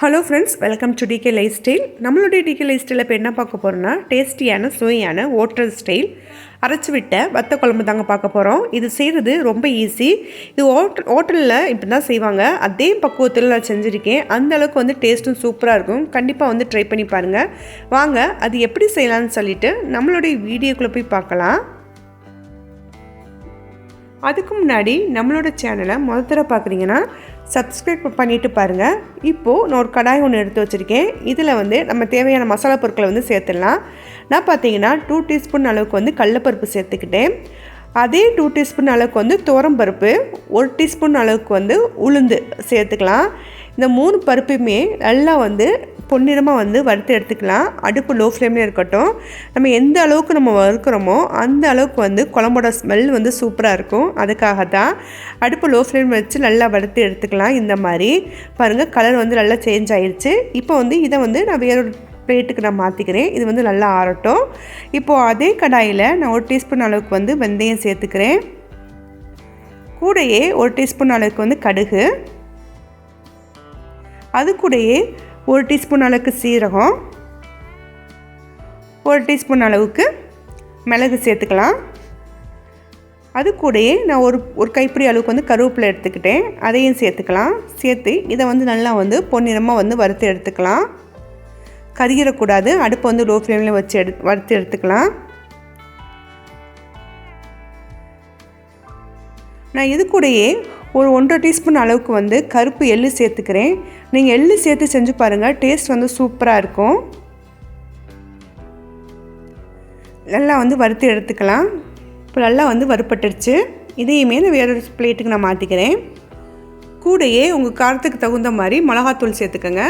Hello friends welcome to DK life style நம்மளுடைய DK life ஸ்டைலில் இப்போ என்ன பார்க்க போகிறோம்னா டேஸ்டியான சுவையான ஓட்டல் ஸ்டைல் அரைச்சி விட்ட வத்த குழம்பு தாங்க பார்க்க போகிறோம் இது செய்கிறது ரொம்ப ஈஸி இது ஹோட்டல் ஹோட்டலில் இப்படி தான் செய்வாங்க. அதே பக்குவத்தில் நான் செஞ்சுருக்கேன். அந்த அளவுக்கு வந்து டேஸ்ட்டும் சூப்பராக இருக்கும். கண்டிப்பாக வந்து ட்ரை பண்ணி பாருங்கள் வாங்க அது எப்படி செய்யலாம்னு சொல்லிட்டு நம்மளுடைய வீடியோக்குள்ளே போய் பார்க்கலாம். அதுக்கு முன்னாடி நம்மளோட சேனலை முதல் தடவை பார்க்குறீங்கன்னா சப்ஸ்கிரைப் பண்ணிட்டு பாருங்கள் இப்போது நான் ஒரு கடாய் ஒன்று எடுத்து வச்சுருக்கேன். இதில் வந்து நம்ம தேவையான மசாலா பொருட்களை வந்து சேர்த்துடலாம். நான் பார்த்தீங்கன்னா டூ டீஸ்பூன் அளவுக்கு வந்து கடலப்பருப்பு சேர்த்துக்கிட்டேன். அதே டூ டீஸ்பூன் அளவுக்கு வந்து பருப்பு ஒரு டீஸ்பூன் அளவுக்கு வந்து உளுந்து சேர்த்துக்கலாம். இந்த மூணு பருப்புமே நல்லா வந்து பொன்னிறமாக வந்து வறுத்து எடுத்துக்கலாம். அடுப்பு லோ ஃப்ளேம்லேயே இருக்கட்டும். நம்ம எந்த அளவுக்கு நம்ம வறுக்கிறோமோ அந்த அளவுக்கு வந்து குழம்போட ஸ்மெல் வந்து சூப்பராக இருக்கும். அதுக்காக தான் அடுப்பு லோ ஃப்ளேம் வச்சு நல்லா வறுத்து எடுத்துக்கலாம். இந்த மாதிரி. பாருங்கள் கலர் வந்து நல்லா சேஞ்ச் ஆயிடுச்சு இப்போ வந்து இதை வந்து நான் வேறொரு பிளேட்டுக்கு நான் மாற்றிக்கிறேன் இது வந்து நல்லா ஆறட்டும். இப்போது அதே கடாயில் நான் ஒரு டீஸ்பூன் அளவுக்கு வந்து வெந்தயம் சேர்த்துக்கிறேன். கூடையே ஒரு டீஸ்பூன் அளவுக்கு வந்து கடுகு. அது கூடயே ஒரு டீஸ்பூன் அளவுக்கு சீரகம் ஒரு டீஸ்பூன் அளவுக்கு மிளகு சேர்த்துக்கலாம். அது கூடயே நான் ஒரு ஒரு கைப்பிடி அளவுக்கு வந்து கருவேப்பிலை எடுத்துக்கிட்டேன். அதையும் சேர்த்துக்கலாம். சேர்த்து இதை வந்து நல்லா வந்து பொன்னிறமாக வந்து வறுத்து எடுத்துக்கலாம். கருகிடக்கூடாது. அடுப்பை வந்து லோ ஃப்ளேமில் வச்சு எடு வறுத்து எடுத்துக்கலாம். நான் இது கூடயே ஒரு ஒன்றரை டீஸ்பூன் அளவுக்கு வந்து கருப்பு எள்ளு சேர்த்துக்கிறேன். நீங்கள் எள்ளு சேர்த்து செஞ்சு பாருங்கள் டேஸ்ட் வந்து சூப்பராக இருக்கும். நல்லா வந்து வறுத்து எடுத்துக்கலாம். இப்போ நல்லா வந்து வறுப்பட்டுருச்சு இதையுமே நான் வேறொரு பிளேட்டுக்கு நான் மாற்றிக்கிறேன் கூடையே உங்கள் காரத்துக்கு தகுந்த மாதிரி மிளகாத்தூள் சேர்த்துக்கோங்க.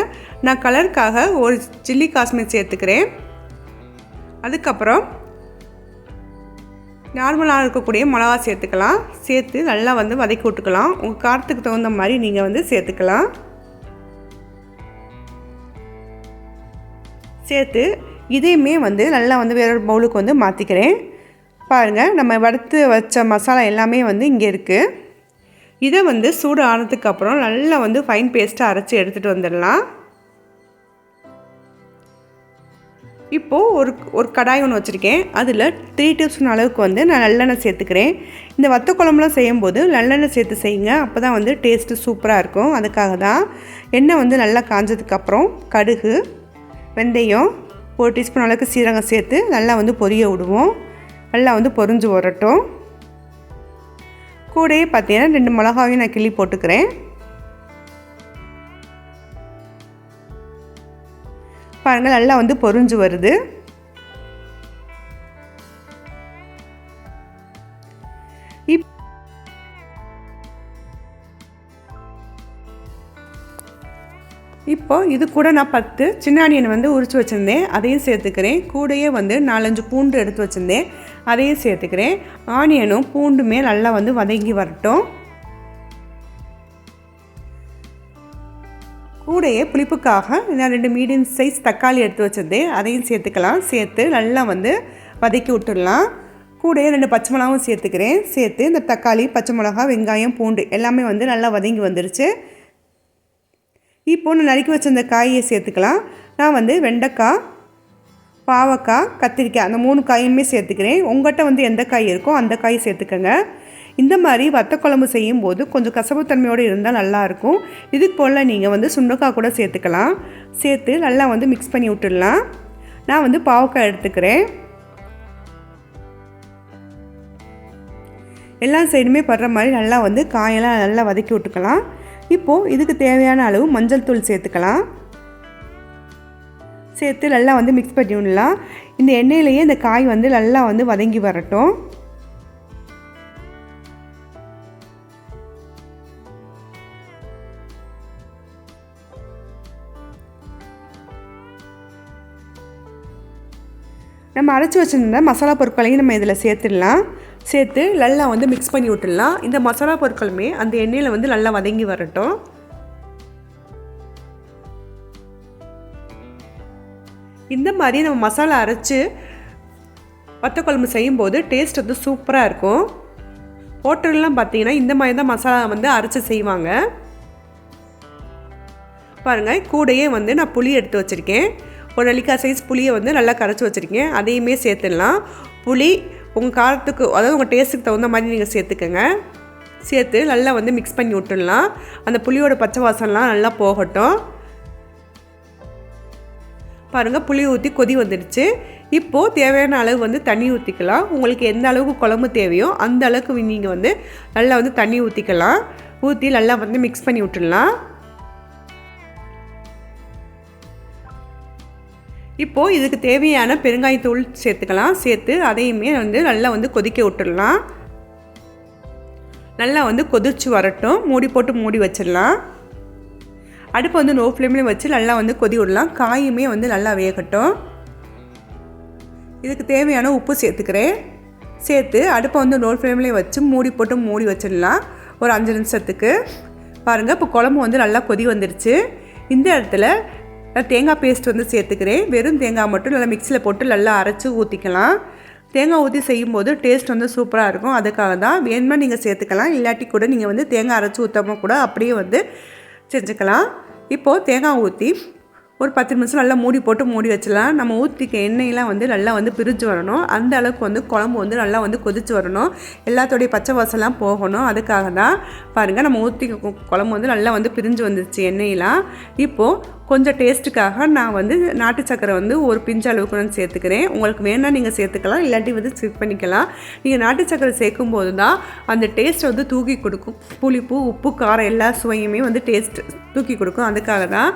நான் கலருக்காக ஒரு சில்லி காஷ்மீர் சேர்த்துக்கிறேன். அதுக்கப்புறம் நார்மலாக இருக்கக்கூடிய மிளகா சேர்த்துக்கலாம். சேர்த்து நல்லா வந்து வதக்கி விட்டுக்கலாம். உங்கள் காரத்துக்கு தகுந்த மாதிரி நீங்கள் வந்து சேர்த்துக்கலாம். சேர்த்து இதையுமே வந்து நல்லா வந்து வேறொரு பவுலுக்கு வந்து மாற்றிக்கிறேன் பாருங்கள் நம்ம வறுத்து வச்ச மசாலா எல்லாமே வந்து இங்கே இருக்குது இதை வந்து சூடு ஆனதுக்கப்புறம் நல்லா வந்து ஃபைன் பேஸ்ட்டாக அரைச்சி எடுத்துகிட்டு வந்துடலாம். இப்போது ஒரு ஒரு கடாய் ஒன்று வச்சுருக்கேன். அதில் த்ரீ டீஸ்பூன் அளவுக்கு வந்து நான் நல்லெண்ணெய் சேர்த்துக்கிறேன். இந்த வத்த குழம்புலாம் செய்யும்போது நல்லெண்ணெய் சேர்த்து செய்யுங்க. அப்போ தான் வந்து டேஸ்ட்டு சூப்பராக இருக்கும். அதுக்காக தான் எண்ணெய் வந்து நல்லா காஞ்சதுக்கப்புறம் கடுகு வெந்தயம் ஒரு டீஸ்பூன் அளவுக்கு சீரகம் சேர்த்து நல்லா வந்து பொரிய விடுவோம். நல்லா வந்து பொரிஞ்சு வரட்டும். கூடயே பார்த்தீங்கன்னா ரெண்டு மிளகாவையும் நான் கிள்ளி போட்டுக்கிறேன். பாருங்கள் நல்லா வந்து பொறிஞ்சு வருது. இப் இப்போ இது கூட நான் பத்து சின்ன ஆனியன் வந்து உரிச்சு வச்சுருந்தேன். அதையும் சேர்த்துக்கிறேன். கூடையே வந்து நாலஞ்சு பூண்டு எடுத்து வச்சுருந்தேன். அதையும் சேர்த்துக்கிறேன். ஆனியனும் பூண்டுமே நல்லா வந்து வதங்கி வரட்டும். கூடையே புளிப்புக்காக நான் ரெண்டு மீடியம் சைஸ் தக்காளி எடுத்து வச்சிருந்தேன். அதையும் சேர்த்துக்கலாம். சேர்த்து நல்லா வந்து வதக்கி விட்டுடலாம். கூடையே ரெண்டு பச்சை மிளகாவும் சேர்த்துக்கிறேன். சேர்த்து இந்த தக்காளி பச்சை மிளகா வெங்காயம் பூண்டு எல்லாமே வந்து நல்லா வதங்கி வந்துருச்சு. இப்போ நான் நறுக்கி வச்சிருந்த காயை சேர்த்துக்கலாம். நான் வந்து வெண்டைக்காய் பாவக்காய் கத்திரிக்காய் அந்த மூணு காயுமே சேர்த்துக்கிறேன். உங்கள்கிட்ட வந்து எந்த காய் இருக்கோ அந்த காய் சேர்த்துக்கோங்க. இந்த மாதிரி வத்த குழம்பு செய்யும் போது கொஞ்சம் கசப்புத்தன்மையோடு இருந்தால் நல்லாயிருக்கும். இது போல் நீங்கள் வந்து சுண்டக்காய் கூட சேர்த்துக்கலாம். சேர்த்து நல்லா வந்து மிக்ஸ் பண்ணி விட்டுடலாம். நான் வந்து பாவக்காய் எடுத்துக்கிறேன். எல்லா சைடுமே படுற மாதிரி நல்லா வந்து காயெல்லாம் நல்லா வதக்கி விட்டுக்கலாம். இப்போது இதுக்கு தேவையான அளவு மஞ்சள் தூள் சேர்த்துக்கலாம். சேர்த்து நல்லா வந்து மிக்ஸ் பண்ணி விடலாம். இந்த எண்ணெயிலேயே இந்த காய் வந்து நல்லா வந்து வதங்கி வரட்டும். நம்ம அரைச்சி வச்சுருந்த மசாலா பொருட்களையும் நம்ம இதில் சேர்த்துடலாம். சேர்த்து நல்லா வந்து மிக்ஸ் பண்ணி விட்டுடலாம். இந்த மசாலா பொருட்களுமே அந்த எண்ணெயில் வந்து நல்லா வதங்கி வரட்டும். இந்த மாதிரி நம்ம மசாலா அரைச்சி வத்த குழம்பு செய்யும்போது டேஸ்ட் வந்து சூப்பராக இருக்கும். ஹோட்டல்லாம் பார்த்தீங்கன்னா இந்த மாதிரி தான் மசாலா வந்து அரைச்சி செய்வாங்க. பாருங்கள் கூடையே வந்து நான் புளி எடுத்து வச்சுருக்கேன். ஒரு நெல்லிக்காய் சைஸ் புளியை வந்து நல்லா கரைச்சி வச்சுருக்கேன் அதையுமே சேர்த்துடலாம். புளி உங்கள் காரத்துக்கு அதாவது உங்கள் டேஸ்ட்டுக்கு தகுந்த மாதிரி நீங்கள் சேர்த்துக்கோங்க. சேர்த்து நல்லா வந்து மிக்ஸ் பண்ணி விட்டுடலாம். அந்த புளியோட பச்சை வாசம்லாம் நல்லா போகட்டும். பாருங்கள் புளி ஊற்றி கொதி வந்துடுச்சு. இப்போது தேவையான அளவு வந்து தண்ணி ஊற்றிக்கலாம் உங்களுக்கு எந்த அளவுக்கு குழம்பு தேவையோ அந்த அளவுக்கு நீங்கள் வந்து நல்லா வந்து தண்ணி ஊற்றிக்கலாம் ஊற்றி நல்லா வந்து மிக்ஸ் பண்ணி விட்டுடலாம். இப்போது இதுக்கு தேவையான பெருங்காயத்தூள் சேர்த்துக்கலாம். சேர்த்து அதையுமே வந்து நல்லா வந்து கொதிக்க விட்டுடலாம். நல்லா வந்து கொதிச்சு வரட்டும். மூடி போட்டு மூடி வச்சிடலாம். அடுப்பை வந்து நோ ஃப்ளேம்லேயும் வச்சு நல்லா வந்து கொதி விடலாம். காயுமே வந்து நல்லா வேகட்டும். இதுக்கு தேவையான உப்பு சேர்த்துக்கிறேன். சேர்த்து அடுப்பை வந்து நோ ஃப்ளேம்லேயும் வச்சு மூடி போட்டு மூடி வச்சிடலாம். ஒரு அஞ்சு நிமிஷத்துக்கு. பாருங்கள் இப்போ குழம்பு வந்து நல்லா கொதி வந்துடுச்சு. இந்த இடத்துல நான் தேங்காய் பேஸ்ட் வந்து சேர்த்துக்கிறேன். வெறும் தேங்காய் மட்டும் நல்லா மிக்சியில் போட்டு நல்லா அரைச்சி ஊற்றிக்கலாம் தேங்காய் ஊற்றி செய்யும்போது டேஸ்ட் வந்து சூப்பராக இருக்கும். அதுக்காக தான் வேணுமா நீங்கள் சேர்த்துக்கலாம். இல்லாட்டி கூட நீங்கள் வந்து தேங்காய் அரைச்சி ஊற்றாமல் கூட அப்படியே வந்து செஞ்சுக்கலாம். இப்போது தேங்காய் ஊற்றி ஒரு பத்து நிமிஷம் நல்லா மூடி போட்டு மூடி வச்சிடலாம். நம்ம ஊற்றிக்க எண்ணெயெலாம் வந்து நல்லா வந்து பிரிஞ்சு வரணும். அந்த அளவுக்கு வந்து குழம்பு வந்து நல்லா வந்து கொதிச்சு வரணும். எல்லாத்தோடைய பச்சை வாசலாம் போகணும். அதுக்காக தான் பாருங்கள் நம்ம ஊற்றி குழம்பு வந்து நல்லா வந்து பிரிஞ்சு வந்துச்சு எண்ணெயெலாம் இப்போது கொஞ்சம் டேஸ்ட்டுக்காக நான் வந்து நாட்டு சக்கரை வந்து ஒரு பிஞ்ச அளவுக்கு நான் சேர்த்துக்கிறேன். உங்களுக்கு வேணால் நீங்கள் சேர்த்துக்கலாம் இல்லாட்டி வந்து ஸ்கிப் பண்ணிக்கலாம். நீங்கள் நாட்டு சக்கரை சேர்க்கும் போது தான் அந்த டேஸ்ட் வந்து தூக்கி கொடுக்கும். புளிப்பு உப்பு காரம் எல்லா சுவையுமே வந்து டேஸ்ட் தூக்கி கொடுக்கும். அதுக்காக தான்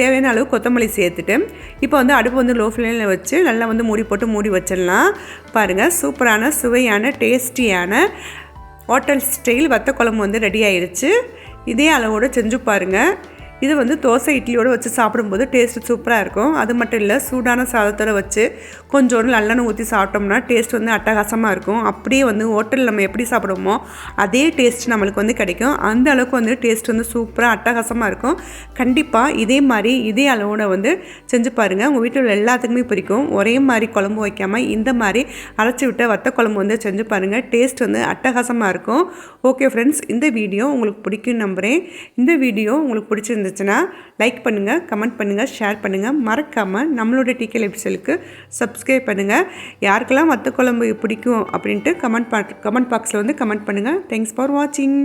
தேவையான அளவு கொத்தமல்லி சேர்த்துட்டு இப்போ வந்து அடுப்பு வந்து லோ ஃப்ளேமில் வச்சு நல்லா வந்து மூடி போட்டு மூடி வச்சிடலாம். பாருங்கள் சூப்பரான சுவையான டேஸ்டியான ஹோட்டல் ஸ்டைல் வத்த குழம்பு வந்து ரெடி ஆயிடுச்சு. இதே அளவோடு செஞ்சு பாருங்கள் இது வந்து தோசை இட்லியோடு வச்சு சாப்பிடும்போது டேஸ்ட்டு சூப்பராக இருக்கும் அது மட்டும் இல்லை சூடான சாதத்தோடு வச்சு கொஞ்சோண்டு நல்லெண்ணெய் ஊற்றி சாப்பிட்டோம்னா டேஸ்ட் வந்து அட்டகாசமாக இருக்கும் அப்படியே வந்து ஹோட்டலில் நம்ம எப்படி சாப்பிடுவோமோ அதே டேஸ்ட் நம்மளுக்கு வந்து கிடைக்கும். அந்த அளவுக்கு வந்து டேஸ்ட் வந்து சூப்பராக அட்டகாசமாக இருக்கும் கண்டிப்பாக இதே மாதிரி இதே அளவோட வந்து செஞ்சு பாருங்கள் உங்கள் வீட்டில் உள்ள எல்லாத்துக்குமே பிடிக்கும். ஒரே மாதிரி குழம்பு வைக்காமல் இந்த மாதிரி அரைச்சி விட்ட வத்த குழம்பு வந்து செஞ்சு பாருங்கள் டேஸ்ட் வந்து அட்டகாசமாக இருக்கும் ஓகே ஃப்ரெண்ட்ஸ் இந்த வீடியோ உங்களுக்கு பிடிக்கும் நம்புகிறேன் இந்த வீடியோ உங்களுக்கு பிடிச்சிருந்து இருந்துச்சுன்னா லைக் பண்ணுங்கள் கமெண்ட் பண்ணுங்கள் ஷேர் பண்ணுங்கள் மறக்காமல் நம்மளோட டிக்கல் எபிசோலுக்கு சப்ஸ்கிரைப் பண்ணுங்கள் யாருக்கெல்லாம் வத்த குழம்பு பிடிக்கும் அப்படின்ட்டு கமெண்ட் கமெண்ட் பாக்ஸில் வந்து கமெண்ட் பண்ணுங்கள் தேங்க்ஸ் ஃபார் வாட்சிங்